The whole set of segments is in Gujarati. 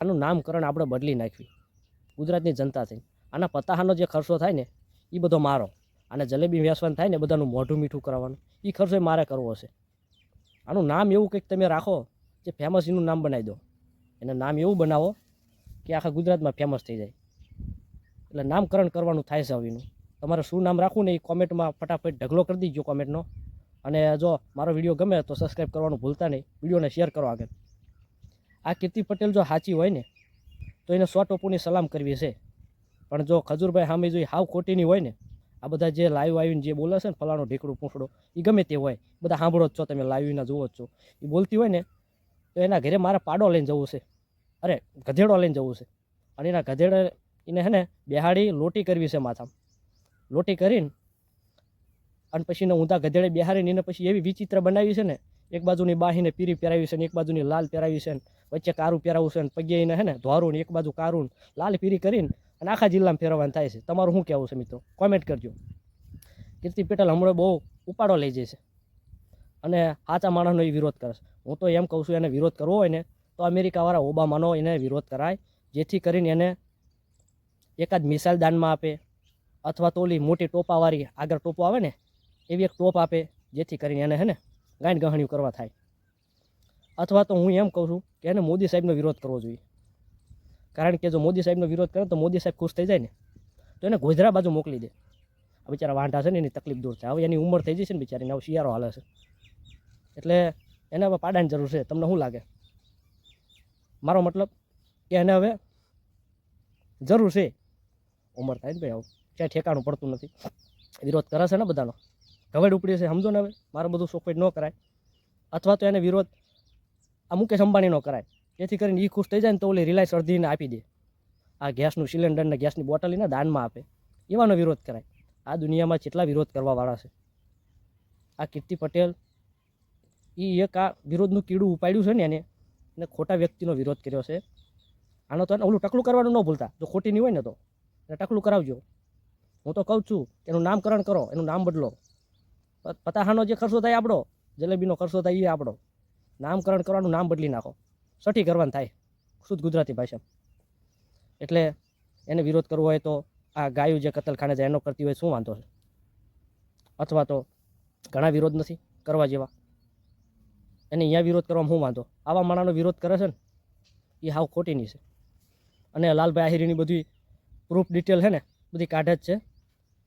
આનું નામકરણ આપણે બદલી નાખ્યું. ગુજરાતની જનતા થઈ આના પતાહાનો જે ખર્ચો થાય ને એ બધો મારો. અને જલેબી વેસવાન થાય ને બધાનું મોઢું મીઠું કરવાનું એ ખર્ચો મારે કરવો છે આનું નામ એવું કંઈક તમે રાખો જે ફેમસ એનું નામ બનાવી દો. એને નામ એવું બનાવો કે આખા ગુજરાતમાં ફેમસ થઈ જાય. એટલે નામકરણ કરવાનું થાય છે હવેનું તમારે શું નામ રાખવું ને એ કોમેન્ટમાં ફટાફટ ઢગલો કરી દીજો કોમેન્ટનો. અને જો મારો વીડિયો ગમે તો સબસ્ક્રાઈબ કરવાનું ભૂલતા નહીં. વિડીયોને શેર કરો આગળ. આ કીર્તિ પટેલ જો સાચી હોય ને, તો એને સો ટોપોની સલામ કરવી છે. પણ જો ખજૂરભાઈ સામે જો હાવ ખોટીની હોય ને, આ બધા જે લાઈવ આવીને જે બોલે છે ને, ફલાણો ઢીકડું પૂંછડો એ ગમે તે હોય. બધા સાંભળો જ છો તમે લાઈવના જુઓ જ છો. એ બોલતી હોય ને, તો એના ઘરે મારે પાડો લઈને જવું છે. અરે, ગધેડો લઈને જવું છે. અને એના ગધેડે એને હે ને, બેહાડી લોટી કરવી છે માથામાં. લોટી કરીને, અને પછી એને ઊંધા ગધેડે બેહારીને એને પછી એવી વિચિત્ર બનાવી છે ને એક બાજુની બાહીને પીરી પહેરાવી છે ને એક બાજુની લાલ પહેરાવી છે ને વચ્ચે કારું પહેરાવું છે ને પગે એને હે ને ધોરું એક બાજુ કારું લાલ પીરી કરીને અને આખા જિલ્લામાં ફેરવવાનું થાય છે. તમારું શું કહેવું છે મિત્રો? કોમેન્ટ કરજો. કીર્તિ પટેલ હમણાં બહુ ઉપાડો લઈ જાય છે અને સાચા માણસનો એ વિરોધ કરે હું તો એમ કહું છું, એને વિરોધ કરવો હોય ને તો અમેરિકાવાળા ઓબામાનો એને વિરોધ કરાય, જેથી કરીને એને એકાદ મિસાઇલ દાનમાં આપે અથવા તો ઓલી મોટી ટોપાવાળી આગળ ટોપો આવે ને, એવી એક ટોપ આપે, જેથી કરીને એને હે ને ગાયન ગહણ્યું કરવા થાય. અથવા તો હું એમ કહું છું કે એને મોદી સાહેબનો વિરોધ કરવો જોઈએ. કારણ કે જો મોદી સાહેબનો વિરોધ કરે તો મોદી સાહેબ ખુશ થઈ જાય ને. તો એને ગોધરા બાજુ મોકલી દે. આ બિચારા વાંઢા છે ને, એની તકલીફ દૂર થાય. હવે એની ઉંમર થઈ જશે ને બિચારીને હવે શિયાળો હાલે છે. એટલે એને હવે પાડાની જરૂર છે. તમને શું લાગે? મારો મતલબ કે એને હવે જરૂર છે. ઉંમર થાય ને ભાઈ, આવું. ક્યાંય ઠેકાણું પડતું નથી. વિરોધ કરે છે ને બધાનો. ગવેડ ઉપડી છે સમજો ને હવે. મારું બધું સોફેટ ન કરાય. અથવા તો એને વિરોધ આ મુકેશ અંબાણીનો કરાય. જેથી કરીને એ ખુશ થઈ જાય ને તો ઓલી રિલાયન્સ અડધીને આપી દે. આ ગેસનું સિલિન્ડર ને ગેસની બોટલ દાનમાં આપે. એવાનો વિરોધ કરાય. આ દુનિયામાં જેટલા વિરોધ કરવાવાળા છે. આ કીર્તિ પટેલ એ એક આ વિરોધનું કીડું ઉપાડ્યું છે ને એને એને ખોટા વ્યક્તિનો વિરોધ કર્યો છે. આનો તો એને ઓલું ટકલું કરવાનું ન ભૂલતા. જો ખોટી નહીં હોય ને તો. એને ટકલું કરાવજો. હું તો કહું છું, એનું નામકરણ કરો, એનું નામ બદલો. પતાહાનો જે ખર્ચો થાય આપણો, જલેબીનો ખર્ચો થાય એ આપણો. નામકરણ કરવાનું નામ બદલી નાખો. સઠી કરવાનું થાય. શુદ્ધ ગુજરાતી ભાષા. એટલે એને વિરોધ કરવો હોય તો આ ગાયું જે કતલખાને જાય એનો કરતી હોય શું વાંધો છે? અથવા તો ઘણા વિરોધ નથી કરવા જેવા. એને અહીંયા વિરોધ કરવામાં શું વાંધો? આવા માણાનો વિરોધ કરે છે ને, એ હાવ ખોટીની છે. અને લાલભાઈ આહિરીની બધી પ્રૂફ ડિટેલ છે ને, બધી કાઢે જ છે.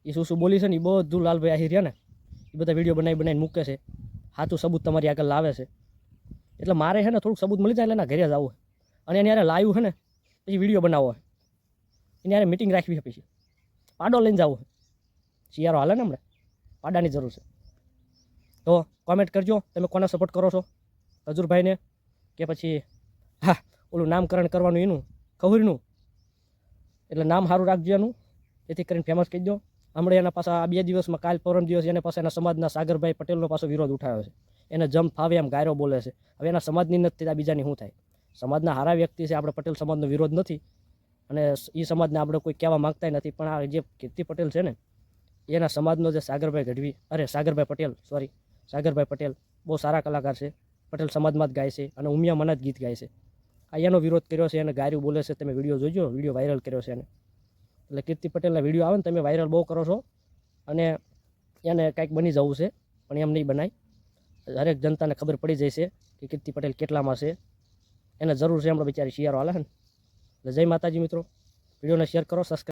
એ શું શું બોલી છે ને, એ બધું લાલભાઈ આહિર છે ને એ બધા વીડિયો બનાવી બનાવીને મૂકે છે. સાચું સબૂત તમારી આગળ લાવે છે. એટલે મારે છે ને થોડુંક સબૂત મળી જાય એટલે એના ઘરે જવું અને એને યારે લાવ્યું છે ને, પછી વીડિયો બનાવવો હોય. એની યારે મિટિંગ રાખવી છે પછી. પાડો લઈને જવું છે. શિયાળો હાલે ને હમણાં. પાડાની જરૂર છે. તો કોમેન્ટ કરજો, તમે કોને સપોર્ટ કરો છો? હજુરભાઈને કે પછી, હા, ઓલું નામકરણ કરવાનું એનું ખહુરીનું એટલે નામ સારું રાખજો એનું. જેથી કરીને ફેમસ કહી દો. હમણાં એના પાછા આ બે દિવસમાં કાલ પરમ દિવસ એને પાસે એના સમાજના સાગરભાઈ પટેલનો પાછો વિરોધ ઉઠાવ્યો છે. એને જમ ફાવે એમ ગાયરો બોલે છે. હવે એના સમાજની નથી આ બીજાની શું થાય? સમાજના હારા વ્યક્તિ છે, આપણે પટેલ સમાજનો વિરોધ નથી. અને એ સમાજને આપણે કોઈ કહેવા માગતા નથી, પણ આ જે કીર્તિ પટેલ છે ને, એના સમાજનો જે સાગરભાઈ ગઢવી, અરે સાગરભાઈ પટેલ સોરી સાગરભાઈ પટેલ બહુ સારા કલાકાર છે. પટેલ સમાજમાં જ ગાય છે અને ઉમિયા મના જ ગીત ગાય છે. આ એનો વિરોધ કર્યો છે, એને ગાયરું બોલે છે. તમે વીડિયો જોજો, વીડિયો વાયરલ કર્યો છે એને. એટલે કીર્તિ પટેલના વીડિયો આવે ને તમે વાયરલ બહુ કરો છો. અને એને કાંઈક બની જવું છે, પણ એમ નહીં બનાય. દરેક જનતાને ખબર પડી જાય છે કે કીર્તિ પટેલ કેટલામાં છે. એને જરૂર છે, હમણાં બિચારી શિયાળો હાલે ને. એટલે જય માતાજી મિત્રો. વિડીયોને શેર કરો સબસ્ક્રાઈબ